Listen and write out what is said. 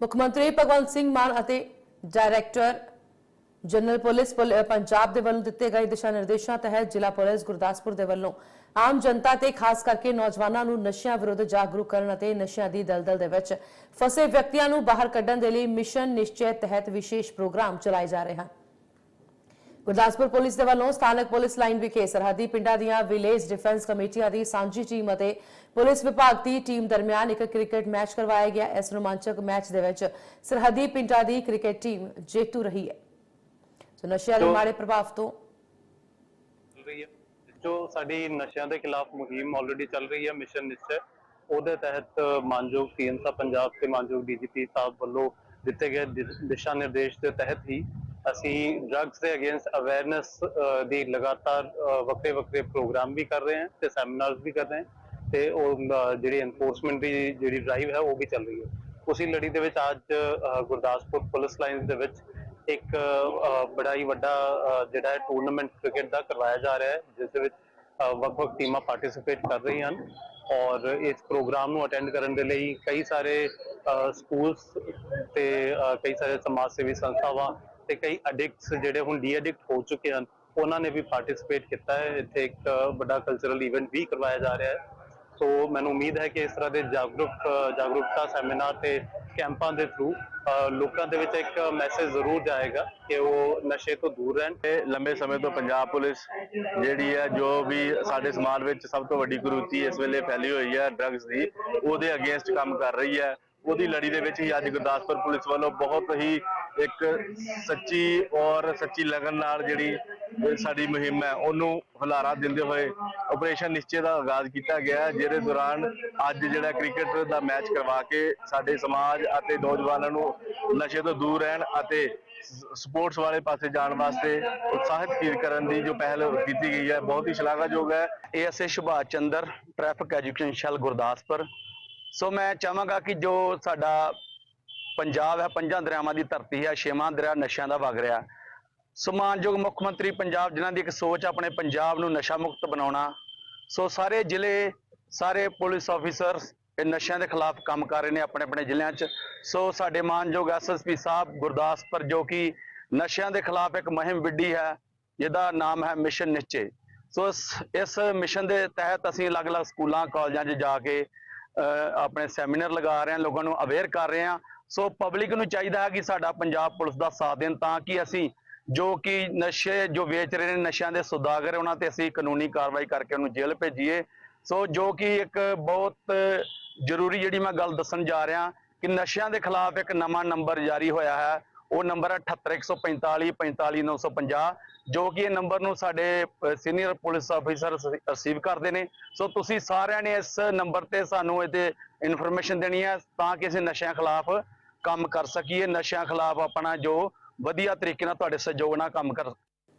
ਮੁੱਖ ਮੰਤਰੀ ਭਗਵੰਤ ਸਿੰਘ ਮਾਨ ਅਤੇ ਡਾਇਰੈਕਟਰ ਜਨਰਲ ਪੁਲਿਸ ਪੁਲ- ਪੰਜਾਬ ਦੇ ਵੱਲੋਂ ਦਿੱਤੇ ਗਏ ਦਿਸ਼ਾ ਨਿਰਦੇਸ਼ਾਂ ਤਹਿਤ ਜ਼ਿਲ੍ਹਾ ਪੁਲਿਸ ਗੁਰਦਾਸਪੁਰ ਦੇ ਵੱਲੋਂ ਆਮ ਜਨਤਾ ਤੇ ਖਾਸ ਕਰਕੇ ਨੌਜਵਾਨਾਂ ਨੂੰ ਨਸ਼ਿਆਂ ਵਿਰੁੱਧ ਜਾਗਰੂਕ ਕਰਨ ਅਤੇ ਨਸ਼ਿਆਂ ਦੀ ਦਲਦਲ ਦੇ ਵਿੱਚ ਫਸੇ ਵਿਅਕਤੀਆਂ ਨੂੰ ਬਾਹਰ ਕੱਢਣ ਦੇ ਲਈ ਮਿਸ਼ਨ ਨਿਸ਼ਚੈ ਤਹਿਤ ਵਿਸ਼ੇਸ਼ ਪ੍ਰੋਗਰਾਮ ਚਲਾਏ ਜਾ ਰਹੇ ਹਨ। ਗੁਰਦਾਸਪੁਰ ਪੁਲਿਸ ਦੇ ਵੱਲੋਂ ਸਥਾਨਕ ਪੁਲਿਸ ਲਾਈਨ ਵਿਖੇ ਸਰਹੱਦੀ ਪਿੰਡਾਂ ਦੀਆਂ ਵਿਲੇਜ ਡਿਫੈਂਸ ਕਮੇਟੀਆਂ ਦੀ ਸਾਂਝੀ ਟੀਮ ਅਤੇ ਪੁਲਿਸ ਵਿਭਾਗ ਦੀ ਟੀਮ ਦਰਮਿਆਨ ਇੱਕ ਕ੍ਰਿਕਟ ਮੈਚ ਕਰਵਾਇਆ ਗਿਆ। ਇਸ ਰੋਮਾਂਚਕ ਮੈਚ ਦੇ ਵਿੱਚ ਸਰਹੱਦੀ ਪਿੰਡਾਂ ਦੀ ਕ੍ਰਿਕਟ ਟੀਮ ਜੇਤੂ ਰਹੀ ਹੈ। ਸੋ ਨਸ਼ਿਆਂ ਦੇ ਮਾੜੇ ਪ੍ਰਭਾਵ ਤੋਂ ਜੋ ਸਾਡੀ ਨਸ਼ਿਆਂ ਦੇ ਖਿਲਾਫ ਮੁਹਿੰਮ ਆਲਰੇਡੀ ਚੱਲ ਰਹੀ ਹੈ ਮਿਸ਼ਨ ਨਿਸ਼ਚੈ। ਉਹਦੇ ਤਹਿਤ ਮਾਨਯੋਗ ਸੀਐਮ ਸਾਹਿਬ ਪੰਜਾਬ ਤੇ ਮਾਨਯੋਗ ਡੀਜੀਪੀ ਸਾਹਿਬ ਵੱਲੋਂ ਦਿੱਤੇ ਗਏ ਦਿਸ਼ਾ ਨਿਰਦੇਸ਼ ਦੇ ਤਹਿਤ ਹੀ ਅਸੀਂ ਡਰੱਗਸ ਦੇ ਅਗੇਂਸਟ ਅਵੇਅਰਨੈਸ ਦੀ ਲਗਾਤਾਰ ਵੱਖਰੇ ਵੱਖਰੇ ਪ੍ਰੋਗਰਾਮ ਵੀ ਕਰ ਰਹੇ ਹਾਂ ਤੇ ਸੈਮੀਨਾਰਸ ਵੀ ਕਰ ਰਹੇ ਹਾਂ ਤੇ ਉਹ ਜਿਹੜੀ ਐਨਫੋਰਸਮੈਂਟ ਦੀ ਜਿਹੜੀ ਡਰਾਈਵ ਹੈ ਉਹ ਵੀ ਚੱਲ ਰਹੀ ਹੈ। ਉਸੇ ਲੜੀ ਦੇ ਵਿੱਚ ਅੱਜ ਗੁਰਦਾਸਪੁਰ ਪੁਲਿਸ ਲਾਈਨਸ ਦੇ ਵਿੱਚ ਇੱਕ ਬੜਾ ਹੀ ਵੱਡਾ ਜਿਹੜਾ ਹੈ ਟੂਰਨਾਮੈਂਟ ਕ੍ਰਿਕਟ ਦਾ ਕਰਵਾਇਆ ਜਾ ਰਿਹਾ ਹੈ, ਜਿਸ ਦੇ ਵਿੱਚ ਵੱਖ-ਵੱਖ ਟੀਮਾਂ ਪਾਰਟਿਸਿਪੇਟ ਕਰ ਰਹੀਆਂ ਹਨ ਔਰ ਇਸ ਪ੍ਰੋਗਰਾਮ ਨੂੰ ਅਟੈਂਡ ਕਰਨ ਦੇ ਲਈ ਕਈ ਸਾਰੇ ਸਕੂਲਸ ਤੇ ਕਈ ਸਾਰੇ ਸਮਾਜ ਸੇਵੀ ਸੰਸਥਾਵਾਂ ਤੇ ਕਈ ਐਡਿਕਟਸ ਜਿਹੜੇ ਹੁਣ ਡੀਐਡਿਕਟ ਹੋ ਚੁੱਕੇ ਹਨ, ਉਹਨਾਂ ਨੇ ਵੀ ਪਾਰਟਿਸਿਪੇਟ ਕੀਤਾ ਹੈ। ਇੱਥੇ ਇੱਕ ਵੱਡਾ ਕਲਚਰਲ ਇਵੈਂਟ ਵੀ ਕਰਵਾਇਆ ਜਾ ਰਿਹਾ ਹੈ। ਸੋ ਮੈਨੂੰ ਉਮੀਦ ਹੈ ਕਿ ਇਸ ਤਰ੍ਹਾਂ ਦੇ ਜਾਗਰੂਕ, ਜਾਗਰੂਕਤਾ ਸੈਮੀਨਾਰ ਤੇ ਕੈਂਪਾਂ ਦੇ ਥਰੂ ਲੋਕਾਂ ਦੇ ਵਿੱਚ ਇੱਕ ਮੈਸੇਜ ਜ਼ਰੂਰ ਜਾਏਗਾ ਕਿ ਉਹ ਨਸ਼ੇ ਤੋਂ ਦੂਰ ਰਹਿਣ। ਇਹ ਲੰਬੇ ਸਮੇਂ ਤੋਂ ਪੰਜਾਬ ਪੁਲਿਸ ਜਿਹੜੀ ਹੈ, ਜੋ ਵੀ ਸਾਡੇ ਸਮਾਜ ਵਿੱਚ ਸਭ ਤੋਂ ਵੱਡੀ ਕੁਰੀਤੀ ਇਸ ਵੇਲੇ ਫੈਲੀ ਹੋਈ ਹੈ ਡਰੱਗਸ ਦੀ, ਉਹਦੇ ਅਗੇਂਸਟ ਕੰਮ ਕਰ ਰਹੀ ਹੈ। ਉਹਦੀ ਲੜੀ ਦੇ ਵਿੱਚ ਹੀ ਅੱਜ ਗੁਰਦਾਸਪੁਰ ਪੁਲਿਸ ਵੱਲੋਂ ਬਹੁਤ ਹੀ ਇੱਕ ਸੱਚੀ ਔਰ ਸੱਚੀ ਲਗਨ ਨਾਲ ਜਿਹੜੀ ਸਾਡੀ ਮੁਹਿੰਮ ਹੈ, ਉਹਨੂੰ ਹੁਲਾਰਾ ਦਿੰਦੇ ਹੋਏ ਆਪਰੇਸ਼ਨ ਨਿਸ਼ਚੇ ਦਾ ਆਗਾਜ਼ ਕੀਤਾ ਗਿਆ ਜਿਹਦੇ ਦੌਰਾਨ ਅੱਜ ਜਿਹੜਾ ਕ੍ਰਿਕਟ ਦਾ ਮੈਚ ਕਰਵਾ ਕੇ ਸਾਡੇ ਸਮਾਜ ਅਤੇ ਨੌਜਵਾਨਾਂ ਨੂੰ ਨਸ਼ੇ ਤੋਂ ਦੂਰ ਰਹਿਣ ਅਤੇ ਸਪੋਰਟਸ ਵਾਲੇ ਪਾਸੇ ਜਾਣ ਵਾਸਤੇ ਉਤਸ਼ਾਹਿਤ ਕੀ- ਕਰਨ ਦੀ ਜੋ ਪਹਿਲ ਕੀਤੀ ਗਈ ਹੈ, ਬਹੁਤ ਹੀ ਸ਼ਲਾਘਾਯੋਗ ਹੈ। ASA Subhash Chander traffic education cell Gurdaspur. So ਮੈਂ ਚਾਹਾਂਗਾ ਕਿ ਜੋ ਸਾਡਾ ਪੰਜਾਬ ਹੈ ਪੰਜਾਂ ਦਰਿਆਵਾਂ ਦੀ ਧਰਤੀ ਹੈ ਛੇਵਾਂ ਦਰਿਆ ਨਸ਼ਿਆਂ ਦਾ ਵਗ ਰਿਹਾ। ਸੋ ਮਾਨਯੋਗ ਮੁੱਖ ਮੰਤਰੀ ਪੰਜਾਬ ਜਿਨ੍ਹਾਂ ਦੀ ਇੱਕ ਸੋਚ ਆਪਣੇ ਪੰਜਾਬ ਨੂੰ ਨਸ਼ਾ ਮੁਕਤ ਬਣਾਉਣਾ। ਸੋ ਸਾਰੇ ਜ਼ਿਲ੍ਹੇ ਸਾਰੇ ਪੁਲਿਸ ਆਫੀਸਰਸ ਇਹ ਨਸ਼ਿਆਂ ਦੇ ਖਿਲਾਫ ਕੰਮ ਕਰ ਰਹੇ ਨੇ ਆਪਣੇ ਆਪਣੇ ਜ਼ਿਲ੍ਹਿਆਂ 'ਚ। ਸੋ ਸਾਡੇ ਮਾਨਯੋਗ ਐਸਐਸਪੀ ਸਾਹਿਬ ਗੁਰਦਾਸਪੁਰ ਜੋ ਕਿ ਨਸ਼ਿਆਂ ਦੇ ਖਿਲਾਫ ਇੱਕ ਮੁਹਿੰਮ ਵਿੱਢੀ ਹੈ ਜਿਹਦਾ ਨਾਮ ਹੈ ਮਿਸ਼ਨ ਨਿਸ਼ਚੇ। ਸੋ ਇਸ ਮਿਸ਼ਨ ਦੇ ਤਹਿਤ ਅਸੀਂ ਅਲੱਗ-ਅਲੱਗ ਸਕੂਲਾਂ ਕਾਲਜਾਂ 'ਚ ਜਾ ਕੇ ਅਹ, ਆਪਣੇ ਸੈਮੀਨਾਰ ਲਗਾ ਰਹੇ ਹਾਂ ਲੋਕਾਂ ਨੂੰ ਅਵੇਅਰ ਕਰ ਰਹੇ ਹਾਂ। ਸੋ ਪਬਲਿਕ ਨੂੰ ਚਾਹੀਦਾ ਹੈ ਕਿ ਸਾਡਾ ਪੰਜਾਬ ਪੁਲਿਸ ਦਾ ਸਾਥ ਦੇਣ ਤਾਂ ਕਿ ਅਸੀਂ ਜੋ ਕਿ ਨਸ਼ੇ ਜੋ ਵੇਚ ਰਹੇ ਨੇ ਨਸ਼ਿਆਂ ਦੇ ਸੁਦਾਗਰ ਉਹਨਾਂ ਤੇ ਅਸੀਂ ਕਾਨੂੰਨੀ ਕਾਰਵਾਈ ਕਰਕੇ ਉਹਨੂੰ ਜੇਲ੍ਹ ਭੇਜੀਏ। ਸੋ ਜੋ ਕਿ ਇੱਕ ਬਹੁਤ ਜ਼ਰੂਰੀ ਜਿਹੜੀ ਮੈਂ ਗੱਲ ਦੱਸਣ ਜਾ ਰਿਹਾ ਕਿ ਨਸ਼ਿਆਂ ਦੇ ਖਿਲਾਫ ਇੱਕ ਨਵਾਂ ਨੰਬਰ ਜਾਰੀ ਹੋਇਆ ਹੈ। ਉਹ ਨੰਬਰ ਹੈ 78145 45950 ਜੋ ਕਿ ਇਹ ਨੰਬਰ ਨੂੰ ਸਾਡੇ ਸੀਨੀਅਰ ਪੁਲਿਸ ਆਫੀਸਰ ਰਿਸੀਵ ਕਰਦੇ ਨੇ। ਸੋ ਤੁਸੀਂ ਸਾਰਿਆਂ ਨੇ ਇਸ ਨੰਬਰ ਤੇ ਸਾਨੂੰ ਇਹਦੇ ਇਨਫੋਰਮੇਸ਼ਨ ਦੇਣੀ ਹੈ ਤਾਂ ਕਿ ਅਸੀਂ ਨਸ਼ਿਆਂ ਖਿਲਾਫ ਕੰਮ ਕਰ ਸਕੀਏ, ਨਸ਼ਿਆਂ ਖਿਲਾਫ ਆਪਣਾ ਜੋ ਵਧੀਆ ਤਰੀਕੇ ਨਾਲ ਤੁਹਾਡੇ ਸਹਿਯੋਗ ਨਾਲ ਕੰਮ ਕਰ